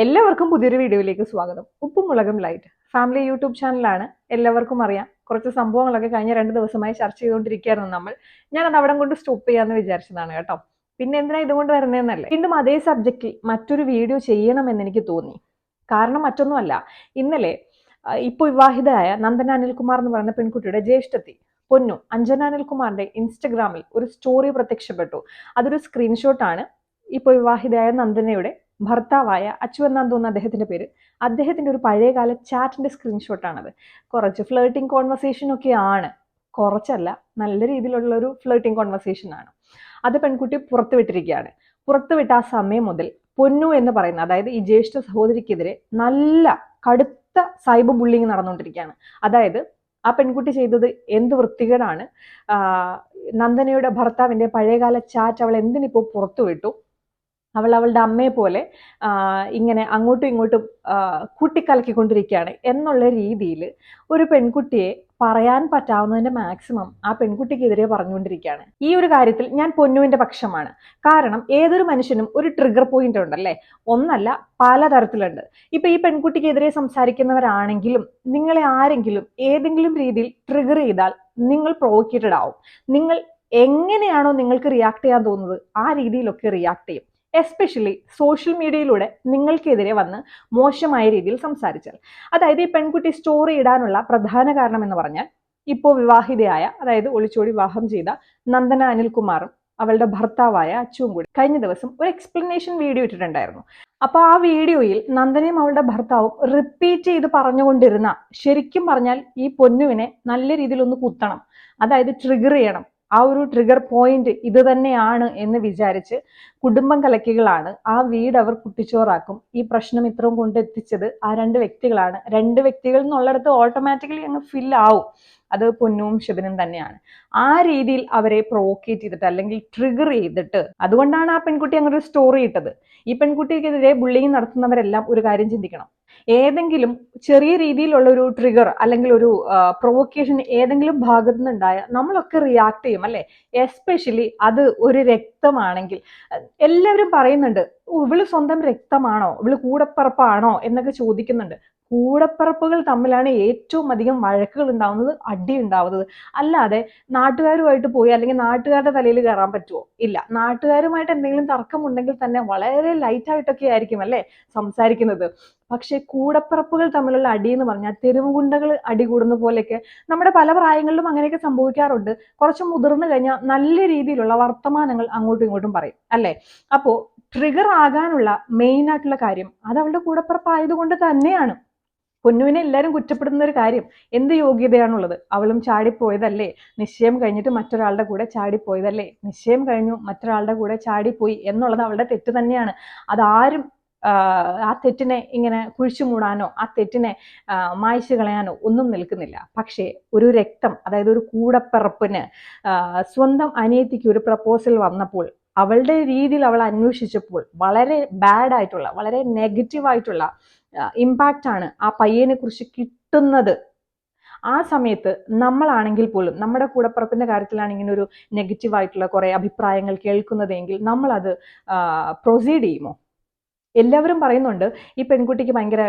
എല്ലാവർക്കും പുതിയൊരു വീഡിയോയിലേക്ക് സ്വാഗതം. ഉപ്പും മുളകും ലൈറ്റ് ഫാമിലി യൂട്യൂബ് ചാനലാണ് എല്ലാവർക്കും അറിയാം. കുറച്ച് സംഭവങ്ങളൊക്കെ കഴിഞ്ഞ രണ്ട് ദിവസമായി ചർച്ച ചെയ്തുകൊണ്ടിരിക്കുകയായിരുന്നു നമ്മൾ. ഞാൻ അത് അവിടെ കൊണ്ട് സ്റ്റോപ്പ് ചെയ്യാമെന്ന് വിചാരിച്ചതാണ് കേട്ടോ. പിന്നെ എന്തിനാ ഇതുകൊണ്ട് വരുന്നതെന്നല്ലേ? വീണ്ടും അതേ സബ്ജക്റ്റിൽ മറ്റൊരു വീഡിയോ ചെയ്യണമെന്ന് എനിക്ക് തോന്നി. കാരണം മറ്റൊന്നുമല്ല. ഇന്നലെ ഇപ്പോൾ വിവാഹിതയായ നന്ദന അനിൽകുമാർ എന്ന് പറയുന്ന പെൺകുട്ടിയുടെ ജ്യേഷ്ഠത്തി പൊന്നു അഞ്ജന അനിൽകുമാറിന്റെ ഇൻസ്റ്റഗ്രാമിൽ ഒരു സ്റ്റോറി പ്രത്യക്ഷപ്പെട്ടു. അതൊരു സ്ക്രീൻഷോട്ടാണ് ഇപ്പോൾ വിവാഹിതയായ നന്ദനയുടെ ഭർത്താവായ അച്ചുവൻ എന്നാന്ന് തോന്നുന്ന അദ്ദേഹത്തിന്റെ പേര്. അദ്ദേഹത്തിന്റെ ഒരു പഴയകാല ചാറ്റിന്റെ സ്ക്രീൻഷോട്ടാണത്. കുറച്ച് ഫ്ലേട്ടിംഗ് കോൺവെർസേഷനൊക്കെ ആണ് കുറച്ചല്ല നല്ല രീതിയിലുള്ള ഒരു ഫ്ലേട്ടിംഗ് കോൺവെർസേഷൻ ആണ്. അത് പെൺകുട്ടി പുറത്തു പുറത്തുവിട്ടിരിക്കുകയാണ്. പുറത്തുവിട്ട ആ സമയം മുതൽ പൊന്നു എന്ന് പറയുന്ന അതായത് ഈ ജ്യേഷ്ഠ സഹോദരിക്കെതിരെ നല്ല കടുത്ത സൈബർ ബുള്ളിങ് നടന്നുകൊണ്ടിരിക്കുകയാണ്. അതായത് ആ പെൺകുട്ടി ചെയ്തത് എന്ത് വൃത്തികേടാണ്. നന്ദനയുടെ ഭർത്താവിന്റെ പഴയകാല ചാറ്റ് അവൾ എന്തിനിപ്പോൾ പുറത്തുവിട്ടു? അവൾ അവളുടെ അമ്മയെ പോലെ ഇങ്ങനെ അങ്ങോട്ടും ഇങ്ങോട്ടും കൂട്ടിക്കലക്കിക്കൊണ്ടിരിക്കുകയാണ് എന്നുള്ള രീതിയിൽ ഒരു പെൺകുട്ടിയെ പറയാൻ പറ്റാവുന്നതിന്റെ മാക്സിമം ആ പെൺകുട്ടിക്കെതിരെ പറഞ്ഞുകൊണ്ടിരിക്കുകയാണ്. ഈ ഒരു കാര്യത്തിൽ ഞാൻ പൊന്നുവിന്റെ പക്ഷമാണ്. കാരണം ഏതൊരു മനുഷ്യനും ഒരു ട്രിഗർ പോയിന്റ് ഉണ്ടല്ലേ? ഒന്നല്ല പലതരത്തിലുണ്ട്. ഇപ്പം ഈ പെൺകുട്ടിക്കെതിരെ സംസാരിക്കുന്നവരാണെങ്കിലും നിങ്ങളെ ആരെങ്കിലും ഏതെങ്കിലും രീതിയിൽ ട്രിഗർ ചെയ്താൽ നിങ്ങൾ പ്രൊവോക്കേറ്റഡ് ആവും. നിങ്ങൾ എങ്ങനെയാണോ നിങ്ങൾക്ക് റിയാക്ട് ചെയ്യാൻ തോന്നുന്നത് ആ രീതിയിലൊക്കെ റിയാക്ട് ചെയ്യും. എസ്പെഷ്യലി സോഷ്യൽ മീഡിയയിലൂടെ നിങ്ങൾക്കെതിരെ വന്ന് മോശമായ രീതിയിൽ സംസാരിച്ചാൽ. അതായത് ഈ പെൺകുട്ടി സ്റ്റോറി ഇടാനുള്ള പ്രധാന കാരണം എന്ന് പറഞ്ഞാൽ ഇപ്പോൾ വിവാഹിതയായ അതായത് ഒളിച്ചോടി വിവാഹം ചെയ്ത നന്ദന അനിൽകുമാറും അവളുടെ ഭർത്താവായ അച്ചുവും കൂടി കഴിഞ്ഞ ദിവസം ഒരു എക്സ്പ്ലനേഷൻ വീഡിയോ ഇട്ടിട്ടുണ്ടായിരുന്നു. അപ്പൊ ആ വീഡിയോയിൽ നന്ദനയും അവളുടെ ഭർത്താവും റിപ്പീറ്റ് ചെയ്ത് പറഞ്ഞുകൊണ്ടിരുന്ന ശരിക്കും പറഞ്ഞാൽ ഈ പൊന്നുവിനെ നല്ല രീതിയിൽ ഒന്ന് കുത്തണം. അതായത് ട്രിഗർ ചെയ്യണം. ആ ഒരു ട്രിഗർ പോയിന്റ് ഇത് തന്നെയാണ് എന്ന് വിചാരിച്ച് കുടുംബം കലക്കികളാണ്. ആ വീട് അവർ കുട്ടിച്ചോറാക്കും. ഈ പ്രശ്നം ഇത്രയും കൊണ്ട് എത്തിച്ചത് ആ രണ്ട് വ്യക്തികളാണ്. രണ്ട് വ്യക്തികൾ എന്നുള്ളിടത്ത് ഓട്ടോമാറ്റിക്കലി അങ്ങ് ഫിൽ ആവും. അത് പൊന്നും ശിവനും തന്നെയാണ്. ആ രീതിയിൽ അവരെ പ്രൊവോക്കേറ്റ് ചെയ്തിട്ട് അല്ലെങ്കിൽ ട്രിഗർ ചെയ്തിട്ട് അതുകൊണ്ടാണ് ആ പെൺകുട്ടി അങ്ങനെ ഒരു സ്റ്റോറി ഇട്ടത്. ഈ പെൺകുട്ടിക്കെതിരെ ബുള്ളിങ് നടത്തുന്നവരെല്ലാം ഒരു കാര്യം ചിന്തിക്കണം. ഏതെങ്കിലും ചെറിയ രീതിയിലുള്ള ഒരു ട്രിഗർ അല്ലെങ്കിൽ ഒരു പ്രൊവോക്കേഷൻ ഏതെങ്കിലും ഭാഗത്തു നിന്നുണ്ടായ നമ്മളൊക്കെ റിയാക്ട് ചെയ്യും അല്ലെ? എസ്പെഷ്യലി അത് ഒരു രക്തമാണെങ്കിൽ. എല്ലാവരും പറയുന്നുണ്ട് "ഓ, ഇവൾ സ്വന്തം രക്തമാണോ? ഇവൾ കൂടപ്പറപ്പാണോ? എന്നൊക്കെ ചോദിക്കുന്നുണ്ട്. കൂടപ്പറപ്പുകൾ തമ്മിലാണ് ഏറ്റവും അധികം വഴക്കുകൾ ഉണ്ടാവുന്നത് അടി ഉണ്ടാവുന്നത്. അല്ലാതെ നാട്ടുകാരുമായിട്ട് പോയി അല്ലെങ്കിൽ നാട്ടുകാരുടെ തലയിൽ കയറാൻ പറ്റുമോ ഇല്ല. നാട്ടുകാരുമായിട്ട് എന്തെങ്കിലും തർക്കമുണ്ടെങ്കിൽ തന്നെ വളരെ ലൈറ്റായിട്ടൊക്കെ ആയിരിക്കും അല്ലേ സംസാരിക്കുന്നത്. പക്ഷെ കൂടപ്പിറപ്പുകൾ തമ്മിലുള്ള അടി എന്ന് പറഞ്ഞാൽ തെരുവുകുണ്ടകൾ അടി കൂടുന്ന പോലെയൊക്കെ നമ്മുടെ പല പ്രായങ്ങളിലും അങ്ങനെയൊക്കെ സംഭവിക്കാറുണ്ട്. കുറച്ച് മുതിർന്നു കഴിഞ്ഞാൽ നല്ല രീതിയിലുള്ള വർത്തമാനങ്ങൾ അങ്ങോട്ടും ഇങ്ങോട്ടും പറയും അല്ലേ? അപ്പോ ട്രിഗർ ആകാനുള്ള മെയിൻ ആയിട്ടുള്ള കാര്യം അത് അവളുടെ കൂടപ്പിറപ്പായതുകൊണ്ട് തന്നെയാണ്. പൊന്നുവിനെ എല്ലാവരും കുറ്റപ്പെടുന്ന ഒരു കാര്യം എന്ത് യോഗ്യതയാണുള്ളത്? അവളും ചാടിപ്പോയതല്ലേ? നിശ്ചയം കഴിഞ്ഞിട്ട് മറ്റൊരാളുടെ കൂടെ ചാടിപ്പോയതല്ലേ? നിശ്ചയം കഴിഞ്ഞു മറ്റൊരാളുടെ കൂടെ ചാടിപ്പോയി എന്നുള്ളത് അവളുടെ തെറ്റ് തന്നെയാണ്. അതാരും ആ തെറ്റിനെ ഇങ്ങനെ കുഴിച്ചു മൂടാനോ ആ തെറ്റിനെ മായ്ച്ചു കളയാനോ ഒന്നും നിൽക്കുന്നില്ല. പക്ഷേ ഒരു രക്തം അതായത് ഒരു കൂടപ്പിറപ്പിന് സ്വന്തം അനിയത്തിക്ക് ഒരു പ്രപ്പോസൽ വന്നപ്പോൾ അവളുടെ രീതിയിൽ അവൾ അന്വേഷിച്ചപ്പോൾ വളരെ ബാഡ് ആയിട്ടുള്ള വളരെ നെഗറ്റീവ് ആയിട്ടുള്ള ഇമ്പാക്റ്റ് ആണ് ആ പയ്യനെ കുറിച്ച് കിട്ടുന്നത്. ആ സമയത്ത് നമ്മളാണെങ്കിൽ പോലും നമ്മുടെ കൂടപ്പിറപ്പിന്റെ കാര്യത്തിലാണ് ഇങ്ങനെ ഒരു നെഗറ്റീവ് ആയിട്ടുള്ള കുറെ അഭിപ്രായങ്ങൾ കേൾക്കുന്നതെങ്കിൽ നമ്മൾ അത് പ്രൊസീഡ് ചെയ്യുമോ? എല്ലാവരും പറയുന്നുണ്ട് ഈ പെൺകുട്ടിക്ക് ഭയങ്കര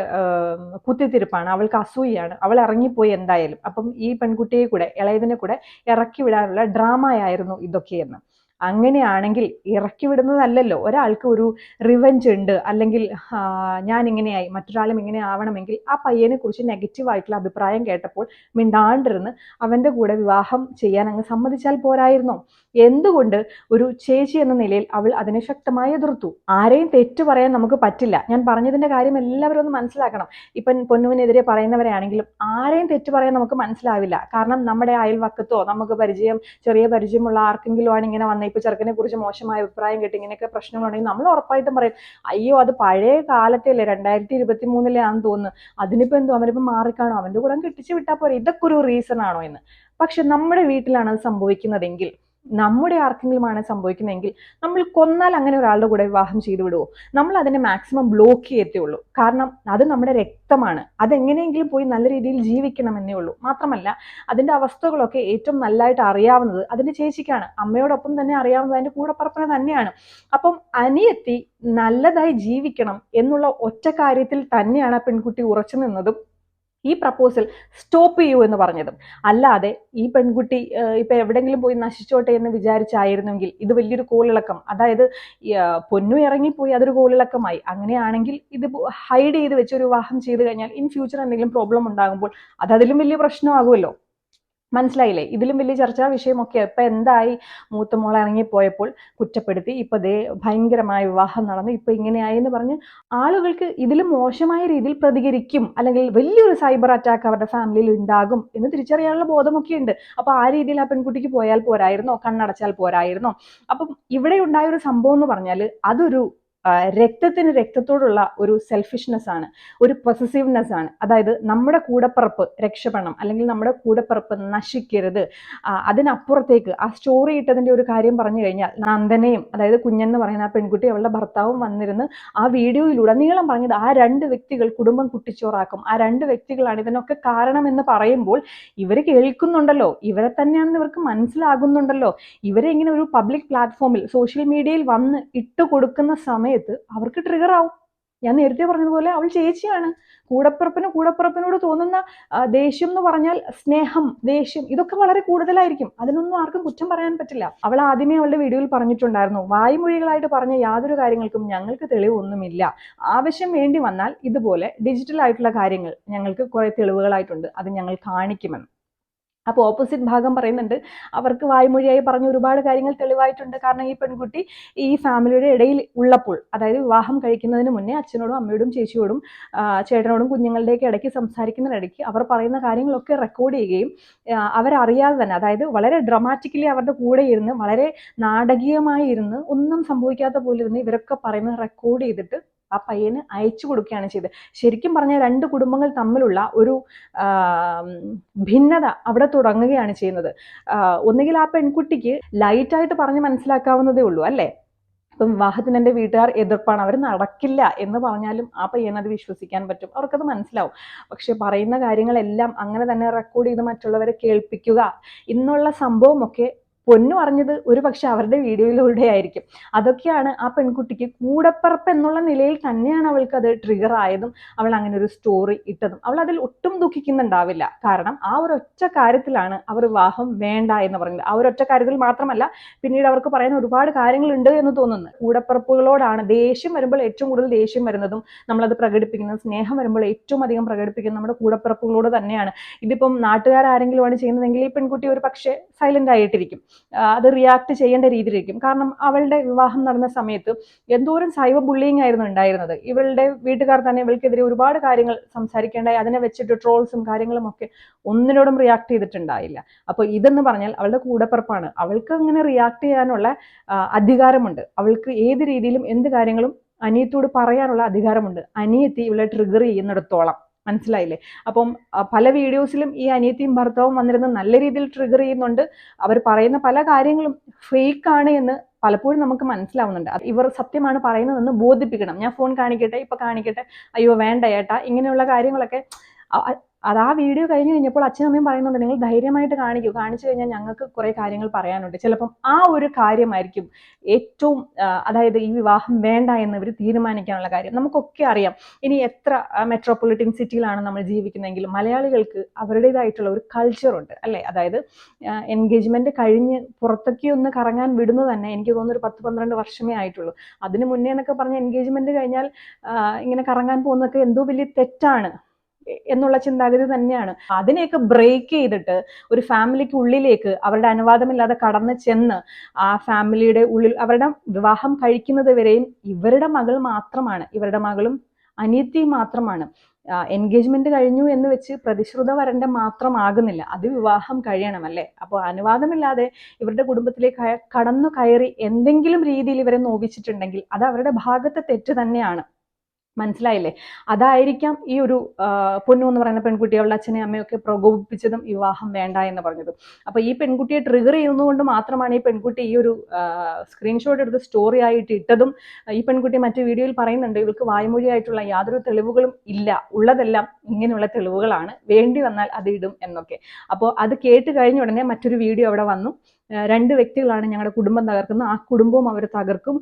കുത്തിത്തിരിപ്പാണ് അവൾക്ക് അസൂയാണ് അവൾ ഇറങ്ങിപ്പോയി എന്തായാലും. അപ്പം ഈ പെൺകുട്ടിയെ കൂടെ ഇളയതിനെ കൂടെ ഇറക്കി വിടാനുള്ള ഡ്രാമ ആയിരുന്നു ഇതൊക്കെയെന്ന്. അങ്ങനെയാണെങ്കിൽ ഇറക്കി വിടുന്നതല്ലല്ലോ. ഒരാൾക്ക് ഒരു റിവഞ്ച് ഉണ്ട്. അല്ലെങ്കിൽ ഞാൻ ഇങ്ങനെയായി മറ്റൊരാളും ഇങ്ങനെ ആവണമെങ്കിൽ ആ പയ്യനെ കുറിച്ച് നെഗറ്റീവായിട്ടുള്ള അഭിപ്രായം കേട്ടപ്പോൾ മിണ്ടാണ്ടിരുന്ന് അവന്റെ കൂടെ വിവാഹം ചെയ്യാൻ അങ്ങ് സമ്മതിച്ചാൽ പോരായിരുന്നോ? എന്തുകൊണ്ട് ഒരു ചേച്ചി എന്ന നിലയിൽ അവൾ അതിനെ ശക്തമായി എതിർത്തു? ആരെയും തെറ്റു പറയാൻ നമുക്ക് പറ്റില്ല. ഞാൻ പറഞ്ഞതിന്റെ കാര്യം എല്ലാവരും ഒന്ന് മനസ്സിലാക്കണം. ഇപ്പം പൊന്നുവിനെതിരെ പറയുന്നവരെയാണെങ്കിലും ആരെയും തെറ്റു പറയാൻ നമുക്ക് മനസ്സിലാവില്ല. കാരണം നമ്മുടെ അയൽവക്കത്തോ നമുക്ക് പരിചയം ചെറിയ പരിചയമുള്ള ആർക്കെങ്കിലും ആണ് ഇങ്ങനെ വന്ന ഇപ്പൊ ചെറുക്കനെ കുറിച്ച് മോശമായ അഭിപ്രായം കിട്ടി ഇങ്ങനെയൊക്കെ പ്രശ്നങ്ങളുണ്ടെങ്കിൽ നമ്മൾ ഉറപ്പായിട്ടും പറയും അയ്യോ അത് പഴയ കാലത്തെ അല്ലേ രണ്ടായിരത്തി ഇരുപത്തി മൂന്നിലെ ആണെന്ന് തോന്നുന്നു. അതിനിപ്പോ എന്തോ അവനിപ്പോ മാറിക്കാണോ? അവന്റെ കൂടെ കെട്ടിച്ചു വിട്ടാൽ പോരെ. ഇതൊക്കെ ഒരു റീസൺ ആണോ എന്ന്. പക്ഷെ നമ്മുടെ വീട്ടിലാണ് അത് സംഭവിക്കുന്നതെങ്കിൽ നമ്മുടെ ആർക്കെങ്കിലുമാണ് സംഭവിക്കുന്നതെങ്കിൽ നമ്മൾ കൊന്നാൽ അങ്ങനെ ഒരാളുടെ കൂടെ വിവാഹം ചെയ്തു വിടുവോ? നമ്മൾ അതിനെ മാക്സിമം ബ്ലോക്ക് ചെയ്യത്തേ ഉള്ളൂ. കാരണം അത് നമ്മുടെ രക്തമാണ്. അതെങ്ങനെയെങ്കിലും പോയി നല്ല രീതിയിൽ ജീവിക്കണമെന്നേ ഉള്ളൂ. മാത്രമല്ല അതിന്റെ അവസ്ഥകളൊക്കെ ഏറ്റവും നല്ലതായിട്ട് അറിയാവുന്നത് അതിന്റെ ചേച്ചിക്കാണ്. അമ്മയോടൊപ്പം തന്നെ അറിയാവുന്നത് അതിന്റെ കൂടപ്പറപ്പിന് തന്നെയാണ്. അപ്പം അനിയത്തി നല്ലതായി ജീവിക്കണം എന്നുള്ള ഒറ്റ കാര്യത്തിൽ തന്നെയാണ് ആ പെൺകുട്ടി ഉറച്ചു നിന്നതും ഈ പ്രപ്പോസൽ സ്റ്റോപ്പ് ചെയ്യൂ എന്ന് പറഞ്ഞതും. അല്ലാതെ ഈ പെൺകുട്ടി ഇപ്പം എവിടെങ്കിലും പോയി നശിച്ചോട്ടെ എന്ന് വിചാരിച്ചായിരുന്നെങ്കിൽ ഇത് വലിയൊരു കോളിളക്കം. അതായത് പൊന്നു ഇറങ്ങിപ്പോയി അതൊരു കോളിളക്കമായി. അങ്ങനെയാണെങ്കിൽ ഇത് ഹൈഡ് ചെയ്ത് വെച്ച് ഒരു വിവാഹം ചെയ്ത് കഴിഞ്ഞാൽ ഇൻ ഫ്യൂച്ചർ എന്തെങ്കിലും പ്രോബ്ലം ഉണ്ടാകുമ്പോൾ അത് അതിലും വലിയ പ്രശ്നമാകുമല്ലോ. മനസ്സിലായില്ലേ? ഇതിലും വലിയ ചർച്ചാ വിഷയമൊക്കെ ഇപ്പൊ എന്തായി? മൂത്ത മോൾ ഇറങ്ങിപ്പോയപ്പോൾ കുറ്റപ്പെടുത്തി. ഇപ്പൊ ദേ ഭയങ്കരമായ വിവാഹം നടന്നു. ഇപ്പൊ ഇങ്ങനെയായി എന്ന് പറഞ്ഞ് ആളുകൾക്ക് ഇതിലും മോശമായ രീതിയിൽ പ്രതികരിക്കും. അല്ലെങ്കിൽ വലിയൊരു സൈബർ അറ്റാക്ക് അവരുടെ ഫാമിലിയിൽ ഉണ്ടാകും എന്ന് തിരിച്ചറിയാനുള്ള ബോധമൊക്കെ ഉണ്ട് അപ്പൊ ആ രീതിയിൽ ആ പെൺകുട്ടിക്ക് പോയാൽ പോരായിരുന്നോ? കണ്ണടച്ചാൽ പോരായിരുന്നോ? അപ്പം ഇവിടെ ഉണ്ടായ ഒരു സംഭവം എന്ന് പറഞ്ഞാൽ അതൊരു രക്തത്തിന് രക്തത്തോടുള്ള ഒരു സെൽഫിഷ്നെസ് ആണ് ഒരു പൊസസീവ്നെസ് ആണ്. അതായത് നമ്മുടെ കൂടപ്പിറപ്പ് രക്ഷപ്പെടണം അല്ലെങ്കിൽ നമ്മുടെ കൂടപ്പിറപ്പ് നശിക്കരുത്. അതിനപ്പുറത്തേക്ക് ആ സ്റ്റോറി ഇട്ടതിന്റെ ഒരു കാര്യം പറഞ്ഞു കഴിഞ്ഞാൽ നന്ദനയും അതായത് കുഞ്ഞെന്ന് പറയുന്ന ആ പെൺകുട്ടി അവളുടെ ഭർത്താവും വന്നിരുന്ന് ആ വീഡിയോയിലൂടെ നീളം പറഞ്ഞത് ആ രണ്ട് വ്യക്തികൾ കുടുംബം കുട്ടിച്ചോറാക്കും. ആ രണ്ട് വ്യക്തികളാണ് ഇതിനൊക്കെ കാരണമെന്ന് പറയുമ്പോൾ ഇവർ കേൾക്കുന്നുണ്ടല്ലോ ഇവരെ തന്നെയാണെന്ന് ഇവർക്ക് മനസ്സിലാകുന്നുണ്ടല്ലോ. ഇവരെ ഇങ്ങനെ ഒരു പബ്ലിക് പ്ലാറ്റ്ഫോമിൽ സോഷ്യൽ മീഡിയയിൽ വന്ന് ഇട്ട് കൊടുക്കുന്ന സമയത്ത് അവർക്ക് ട്രിഗർ ആവും. ഞാൻ നേരത്തെ പറഞ്ഞതുപോലെ അവൾ ചേച്ചിയാണ്. കൂടപ്പിറപ്പിന് കൂടപ്പിറപ്പിനോട് തോന്നുന്ന ദേഷ്യം എന്ന് പറഞ്ഞാൽ സ്നേഹം ദേഷ്യം ഇതൊക്കെ വളരെ കൂടുതലായിരിക്കും. അതിനൊന്നും ആർക്കും കുറ്റം പറയാൻ പറ്റില്ല. അവൾ ആദ്യമേ അവളുടെ വീഡിയോയിൽ പറഞ്ഞിട്ടുണ്ടായിരുന്നു. വായ്മൊഴികളായിട്ട് പറഞ്ഞ യാതൊരു കാര്യങ്ങൾക്കും ഞങ്ങൾക്ക് തെളിവൊന്നുമില്ല. ആവശ്യം വേണ്ടി വന്നാൽ ഇതുപോലെ ഡിജിറ്റൽ ആയിട്ടുള്ള കാര്യങ്ങൾ ഞങ്ങൾക്ക് കുറെ തെളിവുകളായിട്ടുണ്ട്. അത് ഞങ്ങൾ കാണിക്കുമെന്ന്. അപ്പോൾ ഓപ്പോസിറ്റ് ഭാഗം പറയുന്നുണ്ട്. അവർക്ക് വായ്മൊഴിയായി പറഞ്ഞ ഒരുപാട് കാര്യങ്ങൾ തെളിവായിട്ടുണ്ട്. കാരണം ഈ പെൺകുട്ടി ഈ ഫാമിലിയുടെ ഇടയിൽ ഉള്ളപ്പോൾ അതായത് വിവാഹം കഴിക്കുന്നതിന് മുന്നേ അച്ഛനോടും അമ്മയോടും ചേച്ചിയോടും ചേട്ടനോടും കുഞ്ഞുങ്ങളുടെയൊക്കെ ഇടയ്ക്ക് സംസാരിക്കുന്നതിനിടയ്ക്ക് അവർ പറയുന്ന കാര്യങ്ങളൊക്കെ റെക്കോർഡ് ചെയ്യുകയും അവരറിയാതെ തന്നെ അതായത് വളരെ ഡ്രമാറ്റിക്കലി അവരുടെ കൂടെ ഇരുന്ന് വളരെ നാടകീയമായി ഇരുന്ന് ഒന്നും സംഭവിക്കാത്ത പോലെ ഇരുന്ന് ഇവരൊക്കെ പറയുന്നത് റെക്കോർഡ് ചെയ്തിട്ട് ആ പയ്യന് അയച്ചു കൊടുക്കുകയാണ് ചെയ്തത്. ശരിക്കും പറഞ്ഞാൽ രണ്ട് കുടുംബങ്ങൾ തമ്മിലുള്ള ഒരു ഭിന്നത അവിടെ തുടങ്ങുകയാണ് ചെയ്യുന്നത്. ഒന്നുകിൽ ആ പെൺകുട്ടിക്ക് ലൈറ്റായിട്ട് പറഞ്ഞ് മനസ്സിലാക്കാവുന്നതേ ഉള്ളൂ അല്ലേ? ഇപ്പം വിവാഹത്തിന് എന്റെ വീട്ടുകാർ എതിർപ്പാണ് അവർ നടക്കില്ല എന്ന് പറഞ്ഞാലും ആ പയ്യനത് വിശ്വസിക്കാൻ പറ്റും അവർക്കത് മനസ്സിലാവും. പക്ഷെ പറയുന്ന കാര്യങ്ങളെല്ലാം അങ്ങനെ തന്നെ റെക്കോർഡ് ചെയ്ത് മറ്റുള്ളവരെ കേൾപ്പിക്കുക എന്നുള്ള സംഭവമൊക്കെ പൊന്നു അറിഞ്ഞത് ഒരു പക്ഷെ അവരുടെ വീഡിയോയിലൂടെ ആയിരിക്കും. അതൊക്കെയാണ് ആ പെൺകുട്ടിക്ക് കൂടപ്പറപ്പ് എന്നുള്ള നിലയിൽ തന്നെയാണ് അവൾക്ക് അത് ട്രിഗർ ആയതും അവൾ അങ്ങനെ ഒരു സ്റ്റോറി ഇട്ടതും. അവൾ അതിൽ ഒട്ടും ദുഃഖിക്കുന്നുണ്ടാവില്ല. കാരണം ആ ഒരു ഒറ്റ കാര്യത്തിലാണ് അവർ വിവാഹം വേണ്ട എന്ന് പറയുന്നത്. ആ ഒരു ഒറ്റ കാര്യത്തിൽ മാത്രമല്ല പിന്നീട് അവർക്ക് പറയാൻ ഒരുപാട് കാര്യങ്ങളുണ്ട് എന്ന് തോന്നുന്നു. കൂടപ്പറപ്പുകളോടാണ് ദേഷ്യം വരുമ്പോൾ ഏറ്റവും കൂടുതൽ ദേഷ്യം വരുന്നതും നമ്മളത് പ്രകടിപ്പിക്കുന്നത് സ്നേഹം വരുമ്പോൾ ഏറ്റവും അധികം പ്രകടിപ്പിക്കുന്നത് നമ്മുടെ കൂടപ്പറപ്പുകളോട് തന്നെയാണ്. ഇതിപ്പം നാട്ടുകാരെങ്കിലുമാണ് ചെയ്യുന്നതെങ്കിൽ ഈ പെൺകുട്ടി ഒരു പക്ഷേ സൈലന്റ് ആയിട്ടിരിക്കും. അത് റിയാക്ട് ചെയ്യേണ്ട രീതിയിലിരിക്കും കാരണം അവളുടെ വിവാഹം നടന്ന സമയത്ത് എന്തോരം സൈബർ ബുള്ളിങ് ആയിരുന്നു ഉണ്ടായിരുന്നത്. ഇവളുടെ വീട്ടുകാർ തന്നെ ഇവൾക്കെതിരെ ഒരുപാട് കാര്യങ്ങൾ സംസാരിക്കേണ്ടായി. അതിനെ വെച്ചിട്ട് ട്രോൾസും കാര്യങ്ങളും ഒക്കെ ഒന്നിനോടും റിയാക്ട് ചെയ്തിട്ടുണ്ടായില്ല. അപ്പോൾ ഇതെന്ന് പറഞ്ഞാൽ അവളുടെ കൂടപ്പിറപ്പാണ്. അവൾക്ക് അങ്ങനെ റിയാക്ട് ചെയ്യാനുള്ള അധികാരമുണ്ട്. അവൾക്ക് ഏത് രീതിയിലും എന്ത് കാര്യങ്ങളും അനിയത്തോട് പറയാനുള്ള അധികാരമുണ്ട്. അനിയത്തി ഇവളെ ട്രിഗർ ചെയ്യുന്നിടത്തോളം. മനസ്സിലായില്ലേ? അപ്പം പല വീഡിയോസിലും ഈ അനിയത്തിയും ഭർത്താവും വന്നിരുന്ന് നല്ല രീതിയിൽ ട്രിഗർ ചെയ്യുന്നുണ്ട്. അവർ പറയുന്ന പല കാര്യങ്ങളും ഫേക്ക് ആണ് എന്ന് പലപ്പോഴും നമുക്ക് മനസ്സിലാവുന്നുണ്ട്. ഇവർ സത്യമാണ് പറയുന്നതെന്ന് ബോധിപ്പിക്കണം. ഞാൻ ഫോൺ കാണിക്കട്ടെ ഇപ്പൊ കാണിക്കട്ടെ. അയ്യോ വേണ്ട ഏട്ടാ. ഇങ്ങനെയുള്ള കാര്യങ്ങളൊക്കെ അത് ആ വീഡിയോ കഴിഞ്ഞ് കഴിഞ്ഞപ്പോൾ അച്ഛനും അമ്മയും പറയുന്നുണ്ട് നിങ്ങൾ ധൈര്യമായിട്ട് കാണിക്കൂ. കാണിച്ചു കഴിഞ്ഞാൽ ഞങ്ങൾക്ക് കുറെ കാര്യങ്ങൾ പറയാനുണ്ട്. ചിലപ്പം ആ ഒരു കാര്യമായിരിക്കും ഏറ്റവും അതായത് ഈ വിവാഹം വേണ്ട എന്ന് ഇവർ തീരുമാനിക്കാനുള്ള കാര്യം. നമുക്കൊക്കെ അറിയാം. ഇനി എത്ര മെട്രോപൊളിറ്റൻ സിറ്റിയിലാണ് നമ്മൾ ജീവിക്കുന്നതെങ്കിലും മലയാളികൾക്ക് അവരുടേതായിട്ടുള്ള ഒരു കൾച്ചറുണ്ട് അല്ലേ? അതായത് എൻഗേജ്മെന്റ് കഴിഞ്ഞ് പുറത്തൊക്കെ ഒന്ന് കറങ്ങാൻ വിടുന്നത് തന്നെ എനിക്ക് തോന്നുന്നു ഒരു പത്ത് പന്ത്രണ്ട് വർഷമേ ആയിട്ടുള്ളൂ. അതിന് മുന്നേ എന്നൊക്കെ പറഞ്ഞ എൻഗേജ്മെന്റ് കഴിഞ്ഞാൽ ഇങ്ങനെ കറങ്ങാൻ പോകുന്നതൊക്കെ എന്തോ വലിയ തെറ്റാണ്. എന്നുള്ള ചിന്താഗതി തന്നെയാണ്. അതിനെയൊക്കെ ബ്രേക്ക് ചെയ്തിട്ട് ഒരു ഫാമിലിക്ക് ഉള്ളിലേക്ക് അവരുടെ അനുവാദമില്ലാതെ കടന്ന് ചെന്ന് ആ ഫാമിലിയുടെ ഉള്ളിൽ അവരുടെ വിവാഹം കഴിക്കുന്നത് വരെയും ഇവരുടെ മകൾ മാത്രമാണ്. ഇവരുടെ മകളും അനിയത്തിയും മാത്രമാണ്. എൻഗേജ്മെന്റ് കഴിഞ്ഞു എന്ന് വെച്ച് പ്രതിശ്രുത വരന്റെ മാത്രമാകുന്നില്ല അത് വിവാഹം കഴിയണം അല്ലേ? അപ്പോൾ അനുവാദമില്ലാതെ ഇവരുടെ കുടുംബത്തിലേക്ക് കടന്നു കയറി എന്തെങ്കിലും രീതിയിൽ ഇവരെ നോവിച്ചിട്ടുണ്ടെങ്കിൽ അത് അവരുടെ ഭാഗത്തെ തെറ്റ് തന്നെയാണ്. മനസ്സിലായില്ലേ? അതായിരിക്കാം ഈ ഒരു പൊന്നു എന്ന് പറയുന്ന പെൺകുട്ടികളുടെ അച്ഛനെയും അമ്മയൊക്കെ പ്രകോപിപ്പിച്ചതും വിവാഹം വേണ്ട എന്ന് പറഞ്ഞതും. അപ്പൊ ഈ പെൺകുട്ടിയെ ട്രിഗർ ചെയ്യുന്നതുകൊണ്ട് മാത്രമാണ് ഈ പെൺകുട്ടി ഈ ഒരു സ്ക്രീൻഷോട്ട് എടുത്ത് സ്റ്റോറി ആയിട്ട് ഇട്ടതും. ഈ പെൺകുട്ടി മറ്റു വീഡിയോയിൽ പറയുന്നുണ്ട് ഇവൾക്ക് വായ്മൊഴിയായിട്ടുള്ള യാതൊരു തെളിവുകളും ഇല്ല. ഉള്ളതെല്ലാം ഇങ്ങനെയുള്ള തെളിവുകളാണ്. വേണ്ടി വന്നാൽ അത് ഇടും എന്നൊക്കെ. അപ്പോൾ അത് കേട്ട് കഴിഞ്ഞ ഉടനെ മറ്റൊരു വീഡിയോ അവിടെ വന്നു. രണ്ട് വ്യക്തികളാണ് ഞങ്ങളുടെ കുടുംബം തകർക്കുന്നത്. ആ കുടുംബവും അവർ തകർക്കും.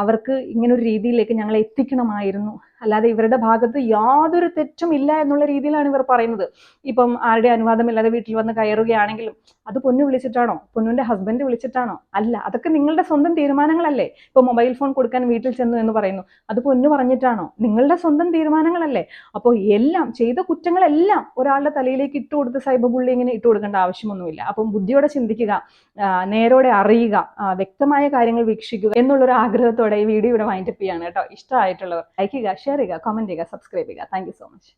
അവർക്ക് ഇങ്ങനൊരു രീതിയിലേക്ക് ഞങ്ങളെ എത്തിക്കണമായിരുന്നു. അല്ലാതെ ഇവരുടെ ഭാഗത്ത് യാതൊരു തെറ്റും ഇല്ല എന്നുള്ള രീതിയിലാണ് ഇവർ പറയുന്നത്. ഇപ്പം ആരുടെ അനുവാദമില്ലാതെ വീട്ടിൽ വന്ന് കയറുകയാണെങ്കിലും അത് പൊന്നു വിളിച്ചിട്ടാണോ? പൊന്നുവിന്റെ ഹസ്ബൻഡ് വിളിച്ചിട്ടാണോ? അല്ല അതൊക്കെ നിങ്ങളുടെ സ്വന്തം തീരുമാനങ്ങളല്ലേ? ഇപ്പൊ മൊബൈൽ ഫോൺ കൊടുക്കാൻ വീട്ടിൽ ചെന്നു എന്ന് പറയുന്നു. അത് പൊന്നു പറഞ്ഞിട്ടാണോ? നിങ്ങളുടെ സ്വന്തം തീരുമാനങ്ങളല്ലേ? അപ്പോൾ എല്ലാം ചെയ്ത കുറ്റങ്ങളെല്ലാം ഒരാളുടെ തലയിലേക്ക് ഇട്ട് കൊടുത്ത് സൈബർ ബുള്ളിങ്ങിന് ഇട്ട് കൊടുക്കേണ്ട ആവശ്യമൊന്നുമില്ല. അപ്പം ബുദ്ധിയോടെ ചിന്തിക്കുക നേരോടെ അറിയുക വ്യക്തമായ കാര്യങ്ങൾ വീക്ഷിക്കുക എന്നുള്ളൊരു ആഗ്രഹത്തോടെ ഈ വീഡിയോ ഇവിടെ വൈൻഡപ്പ് ചെയ്യാണ് കേട്ടോ. ഇഷ്ടമായിട്ടുള്ളവർ ലൈക്ക് ഷെയർ ചെയ്യുക കമന്റ് ചെയ്യുക സബ്സ്ക്രൈബ് ചെയ്യുക താങ്ക് സോ മച്ച്